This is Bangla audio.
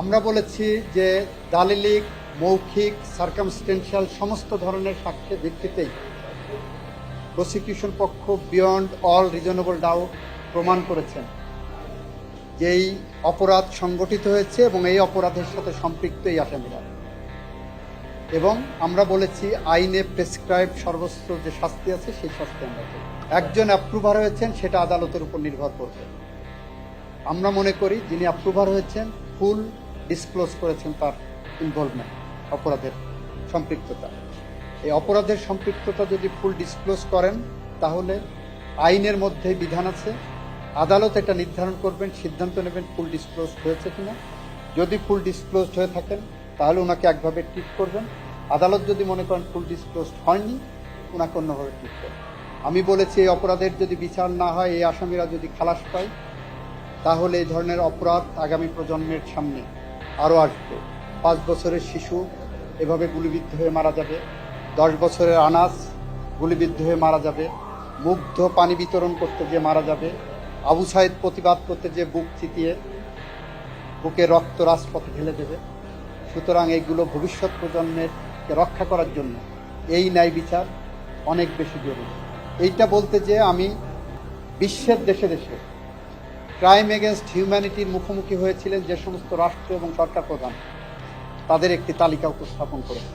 আমরা বলেছি যে দালিলিক, মৌখিক সার্কামস্টেন্সিয়াল সমস্ত ধরনের সাক্ষ্যের ভিত্তিতেই প্রসিকিউশন পক্ষ বিয়ন্ড অল রিজনেবল ডাউট প্রমাণ করেছেন যে এই অপরাধ সংগঠিত হয়েছে এবং এই অপরাধের সাথে সম্পৃক্ত এই আসামিরা। এবং আমরা বলেছি আইনে প্রেসক্রাইব সর্বোচ্চ যে শাস্তি আছে সেই শাস্তি আমরা একজন অ্যাপ্রুভার হয়েছেন, সেটা আদালতের উপর নির্ভর করবে। আমরা মনে করি যিনি অ্যাপ্রুভার হয়েছেন, ফুল ডিসক্লোজ করেছেন তার ইনভলভমেন্ট অপরাধের সম্পৃক্ততা। এই অপরাধের সম্পৃক্ততা যদি ফুল ডিসক্লোজ করেন, তাহলে আইনের মধ্যে বিধান আছে, আদালত এটা নির্ধারণ করবেন, সিদ্ধান্ত নেবেন ফুল ডিসক্লোজ হয়েছে কিনা। যদি ফুল ডিসক্লোজ হয়ে থাকেন, তাহলে ওনাকে একভাবে ট্রিট করবেন। আদালত যদি মনে করেন ফুল ডিসক্লোজ হয়নি ওনাকে অন্যভাবে ট্রিট করবেন। আমি বলেছি এই অপরাধের যদি বিচার না হয়, এই আসামিরা যদি খালাস পায়, তাহলে এই ধরনের অপরাধ আগামী প্রজন্মের সামনে আরও আসবে পাঁচ বছরের শিশু এভাবে গুলিবিদ্ধ হয়ে মারা যাবে। দশ বছরের আনাস গুলিবিদ্ধ হয়ে মারা যাবে। মুগ্ধ পানি বিতরণ করতে যে মারা যাবে। আবু সাইদ প্রতিবাদ করতে যে বুক চিতিয়ে বুকে রক্ত রাজপথে ঢেলে দেবে। সুতরাং এইগুলো ভবিষ্যৎ প্রজন্মের রক্ষা করার জন্য এই ন্যায় বিচার অনেক বেশি জরুরি। এইটা বলতে যে আমি বিশ্বের দেশে দেশে ক্রাইম এগেনস্ট হিউম্যানিটির মুখোমুখি হয়েছিলেন যে সমস্ত রাষ্ট্র এবং সরকার প্রধান। তাদের একটি তালিকা উপস্থাপন করেছে